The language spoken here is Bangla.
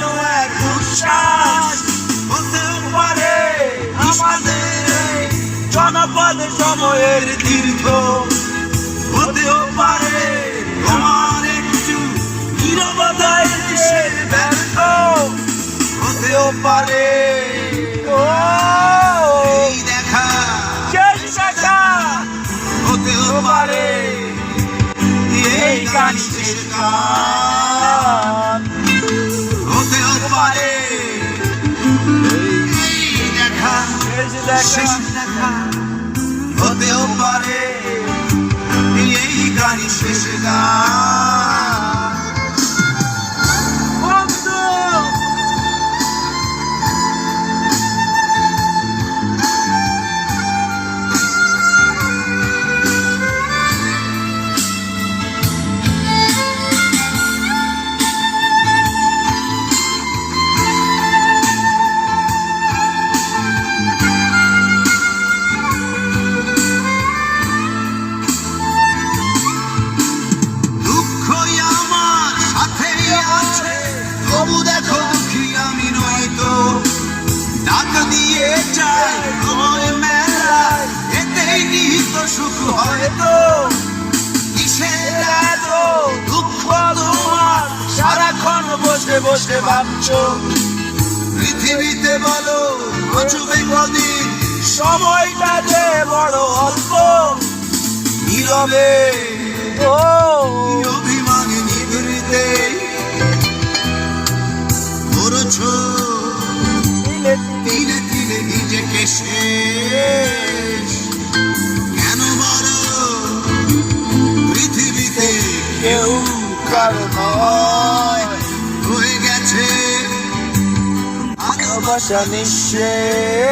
যেন এক উচ্ছ্বাস হতেও পারে আমাদের জনপদ সময়ের তীর্থ হতেও পারে তোমার একটু নিরবতায় দেশের ব্যর্থ হতেও পারে দেখা হতেও পারে এই গান শেষ দেখা হতেও পারে এই গান শেষ গান। চাই তোমার মেলায় এতেই নিহিত সুখ হয়তো কিসের এত দুঃখ তোমার সারাক্ষণ বসে বসে ভাবছ পৃথিবীতে বলো বছবে কদিন, সময়টা যে বড় অল্প। নীরবে, ও অভিমানে নিভৃতে। করেছ কারও হয়ে গেছে। ভালোবাসা